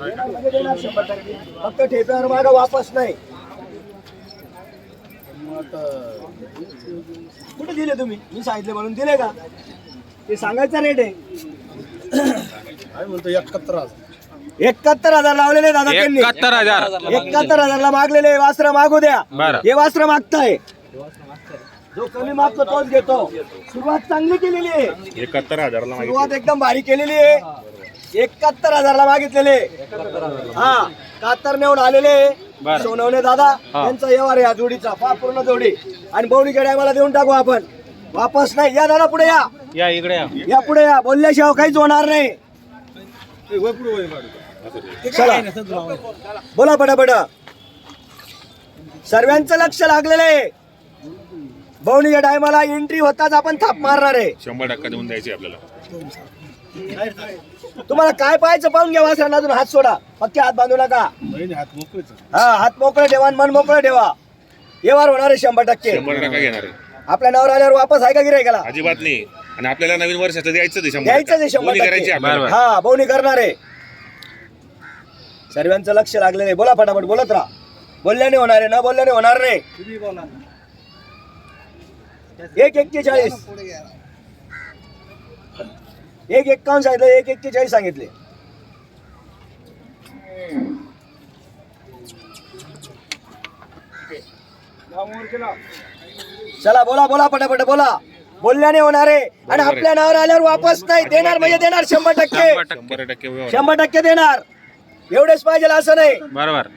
देणार देणार शंभर टक्के फक्त ठेप्यावर मागा वापस नाही. कुठे दिले तुम्ही? मी सांगितले म्हणून दिले का? ते सांगायचा रेट आहे. काय म्हणतो एकाहत्तर हजार. एकाहत्तर हजार लावलेले दादा त्यांनी. एकाहत्तर हजार. एकाहत्तर हजारला मागलेले वास्त्र मागू द्या. बरं. हे वास्त्र मागताय. जो कमी मागतो तोच घेतो. सुरुवात चांगली केलेली आहे. एकाहत्तर हजारला सुरुवात एकदम भारी केलेली आहे. एकाहत्तर हजारला मागितलेले. हा कातर नेऊन आलेले. सोनवणे दादा त्यांचा व्यवहार या जोडीचा पा पूर्ण जोडी. आणि बवणीच्या टायमाला देऊन टाकू आपण. वापस नाही. या दादा पुढे या. या इकडे या. या पुढे या. बोलल्याशिवाय काहीच होणार नाही. चला. बोला पटापट. सर्वांचं लक्ष लागलेलं आहे. बवणीच्या टायमाला एंट्री होताच आपण थाप मारणार आहे. शंभर टक्का देऊन द्यायची आपल्याला. तुम्हाला काय पाहायचं पाहून घ्या वासरांना अजून हात सोडा. पक्के हात बांधू नका. बहिणी हात मोकळेच हा हात मोकळे ठेवा आणि मन मोकळं ठेवा. व्यवहार होणार आहे शंभर टक्के. शंभर टक्का घेणार आहे. आपल्या नवर आल्यावर वापस आहे का गिरायकाला अजिबात नाही. आणि आपल्याला नवीन वर्षाचं द्यायचं ते शंभर टक्का. करायची आपल्याला. हा बोवणी करणार आहे. सर्वांचं लक्ष लागलेलं आहे. बोला फटाफट बोलत राहा. बोलल्याने होणार आहे न बोलल्याने होणार नाही. एक एक्केचाळीस. एक एक्कावन्न सांगितलं एक एक्केचाळीस सांगितले. चला बोला बोला पटापट बोला. बोलल्याने होणार आहे. आणि आपल्या नावावर आल्यावर वापस नाही देणार म्हणजे देणार शंभर टक्के. शंभर टक्के. शंभर टक्के व्यवहार. शंभर टक्के देणार. एवढेच पाहिजे असं नाही. बरोबर.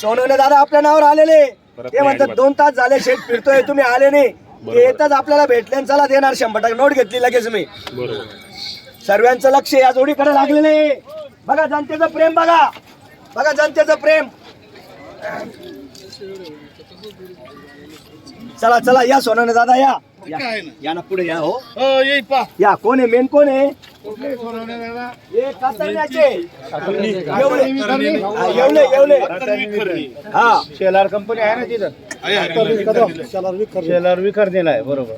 सोनवणे दादा आपल्या नावावर आलेले. परत ते नाही म्हणतात. दोन तास झाले शेट फिरतोय तुम्ही आले नाही. ते येतच आपल्याला भेटले चला देणार शंभर टक्के. नोट घेतली लगेच मी. बरोबर. सर्वांचं लक्ष या जोडीकडे लागलेलं आहे बघा जनतेचं प्रेम बघा. बघा जनतेचं प्रेम. चला चला या सोनाने दादा या. या. या ना पुढे या हो. पा. या कोण आहे? मेन कोण आहे? हे कातरण्याचे हा, येवले येवले. हा. शेलार कंपनी आहे ना तिथं? शेलार विकर दिलाय बरोबर.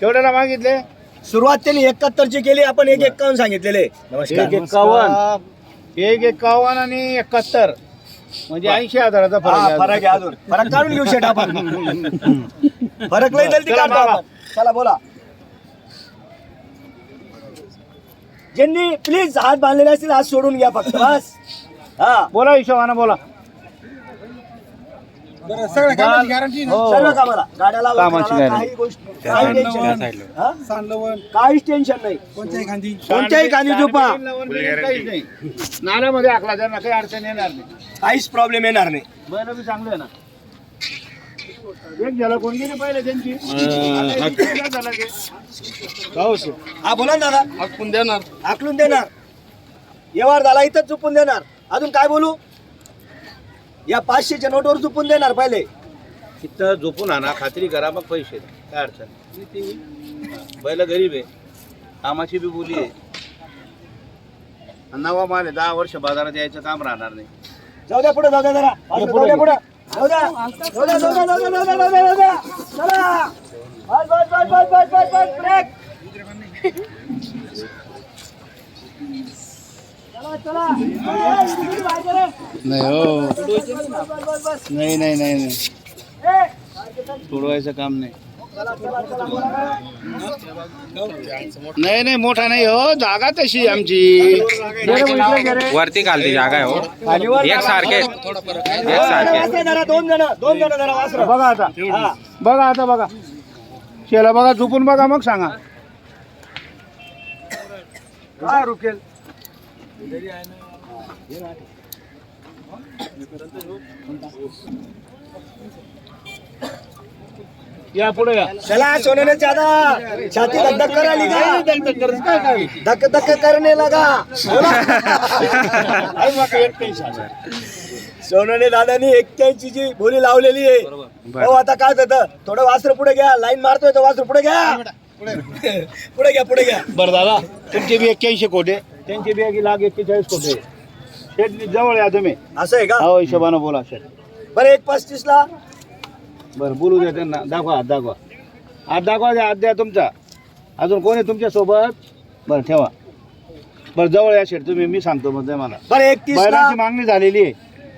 केवढ्याला मागितले? सुरुवात त्यांनी एकाहत्तर ची केली आपण एक एक्कावन्न सांगितलेले. नमस्कार. एक एकावन्न. एक एकावन्न आणि एकाहत्तर. म्हणजे ऐंशी हजाराचा फरक हा. फरक आहे अजून. फरक काढून घेऊ शेट आपण. फरक लई जलदी चला काढतो बाबा. आपण. चला बोला. ज्यांनी प्लीज हात बांधलेले असतील हात सोडून घ्या फक्त बस. हा. बोला हिशोबानं बोला. सर्व कामाला. गाड्याला कामाची वगैरे guarantee. काही गोष्ट काही टेन्शन नाही. हा? काहीच टेन्शन नाही. कोणत्याही खांदी. झोपा. नाल्यामध्ये आखला त्यांना काही अडचण येणार नाही. काहीच प्रॉब्लेम येणार नाही. बैल बी चांगलं आहे ना. एक झालं कोण गेली त्यांची? आता एक गेला झाला की. हा बोला ना दादा. आपण देणार. आकलून देणार. व्यवहार झाला इथंच चुपून देणार. अजून काय बोलू? या पाचशेच्या नोटवर चुपून देणार पहिले. तिथं झोपून आणा खात्री करा मग पैसे द्या. काय अडचण बैल गरीब आहे. कामाची बी बोली आहे. आणि नवा माल आहे दहा वर्ष बाजारात यायचं काम राहणार नाही. जाऊ द्या पुढे जाऊ द्या जरा. जाऊ द्या पुढे. जाऊ द्या. जाऊ द्या जाऊ द्या जाऊ द्या जाऊ द्या जाऊ द्या. जाऊ द्या चला. बस बस बस बस बस बस बस ब्रेक नाही हो. नाही नाही नाही नाही। ए, सोडवायचं काम नहीं। बोला. नाही नाही मोठा नाही हो जागा तशी आमची वरती खालती जागा आहे हो। एक सारखे एक सारखे वासरे धरा, दोन जण दोन जण जरा बघा आता बघा आता बघा. शेला बघा झोपून बघा मग सांगा. काय रुकेल? या पुढे या. चला सोन्याने ज्यादा छाती धक धक करायली का धक धक करणे लगा. दादानी एक्क्याऐंशी ची बोली लावलेली आहे. हो आता काय होतं थोडं वासर पुढे घ्या. लाईन मारतोय तो वासर पुढे घ्या. पुढे. घ्या पुढे घ्या. बरं दादा तुमचे बी एक्क्याऐंशी कोटे त्यांचे बी एक लाख एक्केचाळीस कोटे शेट जवळ या तुम्ही. असं आहे का? हो हिशोबानं बोला शेट बरं एक पस्तीस ला बरं बोलू द्या त्यांना. दाखवा हात दाखवा. हात दाखवा द्या हात द्या तुमचा. अजून कोण आहे तुमच्यासोबत बरं ठेवा. बरं जवळ या शेट तुम्ही मी सांगतो म्हणजे मला. बरं एकतीस बैलाची मागणी झालेली आहे.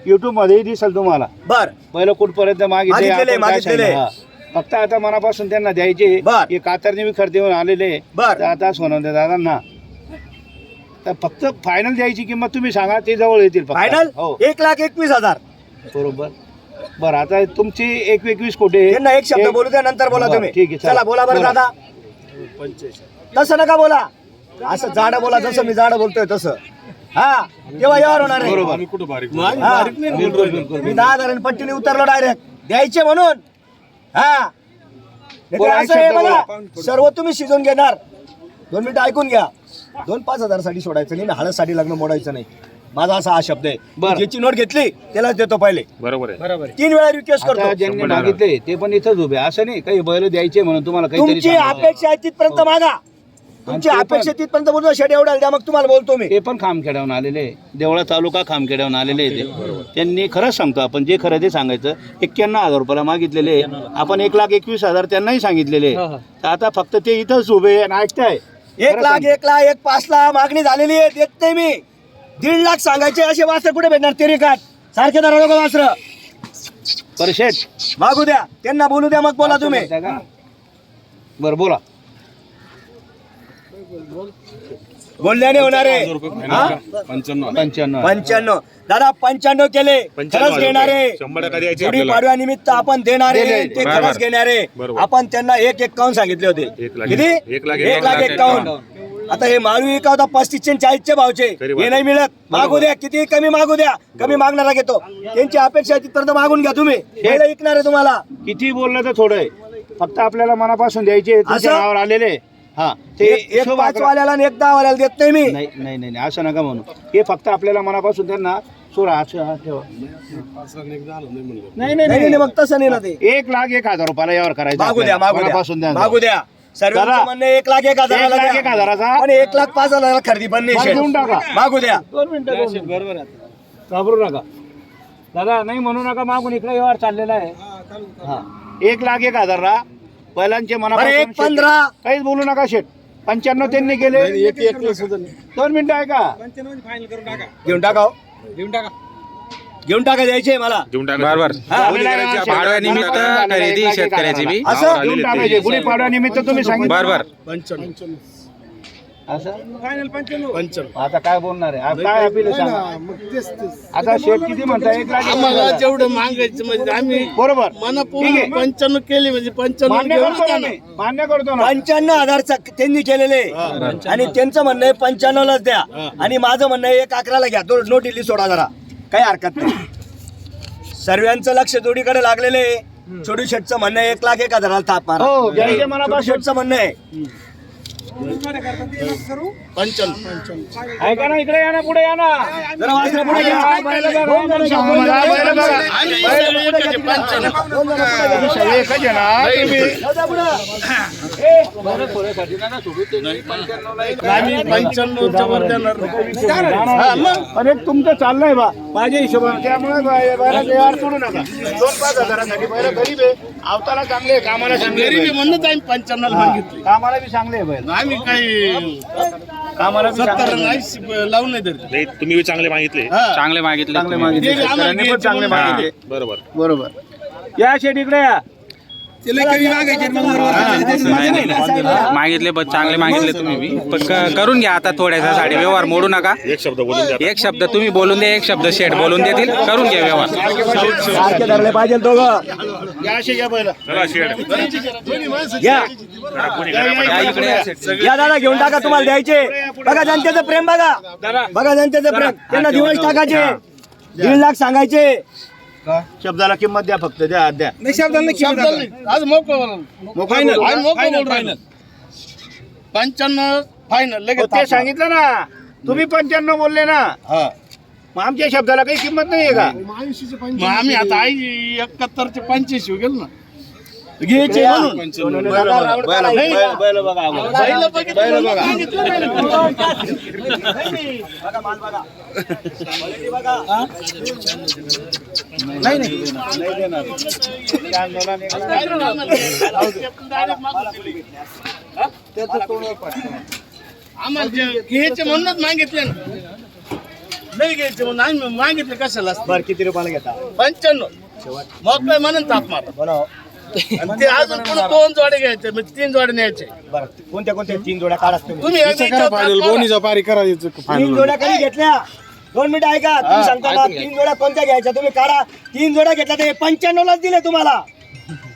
युट्यूब मध्येही दिसेल तुम्हाला. बर. पहिलं कुठपर्यंत मागितले मागितलेले, आपण काय मागितलेले. सांगितलं. फक्त आता मनापासून त्यांना द्यायचे. बर. हे कातरने मी खरेदीवर आलेले. बर. तर आता सोनवते दादांना तर फक्त फायनल द्यायची किंमत तुम्ही सांगा ते जवळ येतील फक्त. फायनल हो. एक लाख एकवीस हजार. बरोबर. बरं आता तुमची एक एकवीस कोटी त्यांना एक शब्द बोलू द्या नंतर बोला बरं, तुम्ही. ठीक आहे, चला. चला. बोला बरं बोला. दादा. तसं नका बोला. असं जाडं बोला जसं मी जाडं बोलतोय तसं. हा तेव्हा यावर होणार आहे. बरोबर. हा. बिलकुल बिलकुल मी दहा हजार पट्टीने उतरलो डायरेक्ट द्यायचे म्हणून. हा. नाहीतर बोला, एक असं आहे शब्द बघा, बोला. सर्व तुम्ही शिजून घेणार. दोन मिनिटं ऐकून घ्या. दोन पाच हजारसाठी सोडायचं नाही हळदसाठी लग्न मोडायचं नाही. माझा असा हा शब्द आहे. बरं. ज्याची नोट घेतली त्यालाच देतो पहिले. बरोबर आहे. तीन वेळा रिक्वेस्ट आता करतो. ज्यांनी मागितले ते पण इथंच उभे असं नाही काही बैल द्यायचे म्हणून तुम्हाला काहीतरी तुमची सांगावं. अपेक्षा आहे तिथपर्यंत मागा. तुमची ते पण- अपेक्षा तिथपर्यंत बोलतो शेड एवढा द्या मग तुम्हाला बोलतो मी. ते पण खामखेड्याहून आलेले देवळा तालुका खामखेड्याहून आलेले आहे ते. त्यांनी खरंच सांगतो आपण जे खरं ते सांगायचं. एक्क्याण्णव हजार रुपयाला मागितलेले आपण एक लाख एकवीस हजार त्यांनाही सांगितलेले तर आता फक्त ते इथंच उभे आहे आणि ऐकताय. एक लाख. एक लाख एक पाच लाख मागणी झालेली आहे देत नाही मी. दीड लाख सांगायचे असे वासर कुठे भेटणार? तेरी काट. सारखे धरा लोक वासर. बरं शेठ. मागू द्या. त्यांना बोलू द्या मग बोला तुम्ही? बरं बोला. बोलल्याने होणार आहे. हा? पंच्याण्णव पंच्याण्णव. दादा पंच्याण्णव केले. खरंच घेणार. आहे गुढी पाडव्यानिमित्त आपण देणार आहे. ते. खरंच घेणार. आहे. आपण त्यांना एक एक्कावन्न सांगितले होते. किती? एक लाख एक लाख एक्कावन्न आता हे मारू विका होता पस्तीसचे आणि चाळीसचे भावचे. हे नाही मिळत. मागू द्या. किती कमी मागू द्या. कमी मागणारा घेतो. त्यांची अपेक्षा आहे तिथपर्यंत मागून घ्या तुम्ही. हे ऐकणार आहे तुम्हाला. किती बोललं तर थोडं आहे. फक्त आपल्याला मनापासून द्यायचे आलेले हा. ते एक एक हिशोब पाच अकरा- वाल्याला आणि एक दहा वाल्याला देत नाही मी. नाही नाही नाही नाही, असं नका म्हणू. हे फक्त आपल्याला मनापासून त्यांना सोडा असं हा ठेवा. नाही नाही नाही मग तसं नाही ना ते. एक लाख एक हजार रुपयाला यावर करायचं मागू द्या आपल्याला. मागू मनापासून द्या. द्या मागू द्या. सर्वांचं चला. म्हणणं आहे एक लाख एक हजाराला एक लाख द्या. एक हजाराचा? पण एक लाख पाच हजाराला खरेदी पण नाही मागून शेठ. देऊन टाका. मागू द्या. दोन मिनिटं बरोबर घाबरू नका. दादा नाही म्हणू नका मागून इकडे व्यवहार चाललेला आहे. हा. एक लाख एक हजारला बैलांचे बरं मनापासून एक पंधरा काहीच बोलू नका शेट पंच्याण्णव त्यांनी केले दोन मिनिटं आहे का घेऊन टाका हो. घेऊन टाका द्यायचे मला बरोबर पाडव्यानिमित्त खरेदी शेतकऱ्याची बी असं देऊन टाकायचे गुढी पाडव्यानिमित्त तुम्ही सांगितलं बरोबर असं? आता काय बोलणार आहे? आता काय अपील आहे सांगा. आता शेत किती म्हणता एक लाख एक आम्हाला हजार. जेवढं मागायचं म्हणजे आम्ही बरोबर. ठीक मनपूर्ण आहे. पंच्याण्णव केली म्हणजे पंच्याण्णव मान्य करतो ना जाणार. मी. मान्य करतो ना. पंच्याण्णव हजारचा त्यांनी केलेले. आणि त्यांचं म्हणणं आहे पंच्याण्णवलाच द्या. आणि माझं म्हणणं आहे एक अकराला घ्या. तो नोट दिली सोडा जरा. काही हरकत नाही. सर्वांचं लक्ष जोडीकडे लागलेले आहे. छोडू शेटचं म्हणणं आहे एक लाख एक हजाराला थाप मारा. हो मनापासून शेटचं म्हणणं आहे. करू. ऐका ना इकडे या ना पुढे या ना जरा वासरं पुढे घ्या. बैलं बघा, दोन जणं घ्या, दोन मला बैलं जणं बघा. घ्या. आम्ही बैलं पुढे घ्या, पंच्याण्णव. दोन जणं पुढे घ्या. सगळे एकच आहे ना तुम्ही जाऊ द्या पुढं. आम्ही पंच्याण्णवच्या वर देणार नाही. अरे तुमचं चाललंय बा माझ्या हिशोबाने त्यामुळे व्यवहार सोडू नका दोन पाच हजारासाठी गरीब आहे आवताला चांगले आहे, कामाला चांगले आहे गरीबी बैल. म्हणूनच आम्ही मागितली कामाला बी चांगले आहे आम्ही काही कामाला बी सत्तर चांगले आहे. ऐंशी लावून नाही तुम्ही बी चांगले मागितले. हा. चांगले मागितले चांगले तुम्ही. मागितले. ते आम्हाला शेतकऱ्यांनी पण चांगले मागितले. बरोबर. बरोबर. या शेट इकडे या. मागितले पण चांगले मागितले तुम्ही बी. पण क- करून घ्या आता थोड्यासाठी व्यवहार मोडू नका. एक शब्द बोलून द्या. एक शब्द तुम्ही बोलून द्या एक शब्द शेट बोलून देतील. करून घ्या व्यवहार. सारखे धरले पाहिजे दोघं. या चला शेड इकडे. या दादा घेऊन टाका तुम्हाला द्यायचे. बघा जनतेचं प्रेम बघा. बघा जनतेचं प्रेम. त्यांना दिवस टाकायचे. दीड लाख सांगायचे. शब्दाला किंमत द्या फक्त द्या द्या. शब्दाला नाही. आज मोकळं फायनल आज मोकळं बोल राहिलं. पंच्याण्णव फायनल लगेच हो, ते सांगितलं ना. तुम्ही पंच्याण्णव बोलले ना. हा. मग आमच्या शब्दाला काही किंमत नाहीये का? मग आम्ही आता आई एकाहत्तरचे पंच्याऐंशी गेलो ना. घ्यायचे म्हणून. बैल बघा, बैल. बैल, बैल बघा. नाही. नाही देणार. आम्हाला घ्यायचे म्हणूनच मागितले ना. नाही घ्यायचे म्हणून आम्ही मागितले कशाला? बर किती रुपयाला घेता? पंच्याण्णव. मग काय म्हणून ताप मारा. बनव आणि ते अजून पुढे दोन जोडे घ्यायचे म्हणजे तीन जोडे न्यायचे. बर. कोणत्या कोणत्या तीन जोड्या काढा तुम्ही तुम्ही एकदा इथं ताप मारा. तीन जोड्या कधी घेतल्या? दोन मिनिटं ऐका. तुम्ही सांगता तीन जोड्या कोणत्या घ्यायच्या? तुम्ही काढा. तीन जोड्या घेतल्या तर हे लाच दिले तुम्हाला.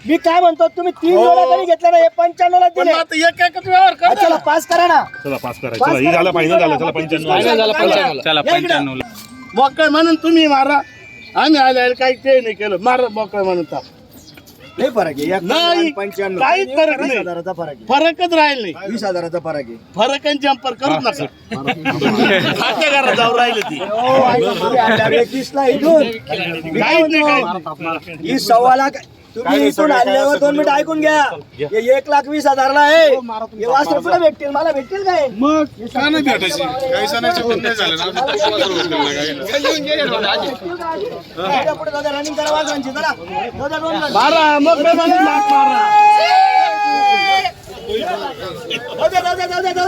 मी काय म्हणतो तुम्ही तीन जोड्या कधी घेतल्या ना हे पंच्याण्णव लाच पण दिले. आता एक एकच व्यवहार कर. चला पास करा ना. चला पास करायचं चला ही झालं फायनल झालं चला पंच्याण्णव चला पंच्याण्णव ला मोकळ म्हणून तुम्ही मारा. आम्ही आले आले काही ते नाही केलं. मारा मोकळ म्हणून ताप लय फरक आहे. एक नाही, आणि पंच्याण्णव. काहीच फरक वीस नाही. हजाराचा फरक आहे. फरकच राहील नाही. वीस हजाराचा फरक आहे. फरक आणि जम्पर करूच नका. खात्या घरात जाऊ राहिले ती. हो, ऐका, एकवीसला इथून. मी काय काहीच नाही. म्हणतो? ही सव्वा लाख तुम्ही इथून आल्यावर दोन मिनिट ऐकून घ्या. हे एक लाख वीस हजारला आहे. हे वासर कुठे भेटतील? मला भेटतील काय? मग जण. मारा लाख मारा.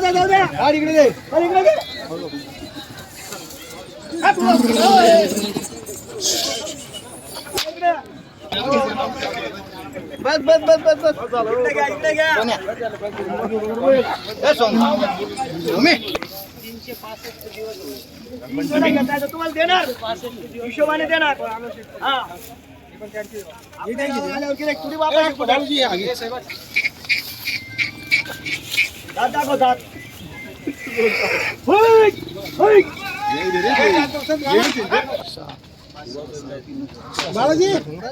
द्या, जाऊ द्या. गाडी इकडे दे. गाडी इकडे दे. बस बस बस बस बस. इकडे घ्या, इकडे घ्या. तीन जोड्या घेताय तर तुम्हाला देणार. हिशोबाने देणार. हा. दाखव, दात. होय, होय.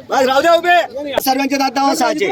बस राहू द्या उभे सर्वांचे दात सहाचे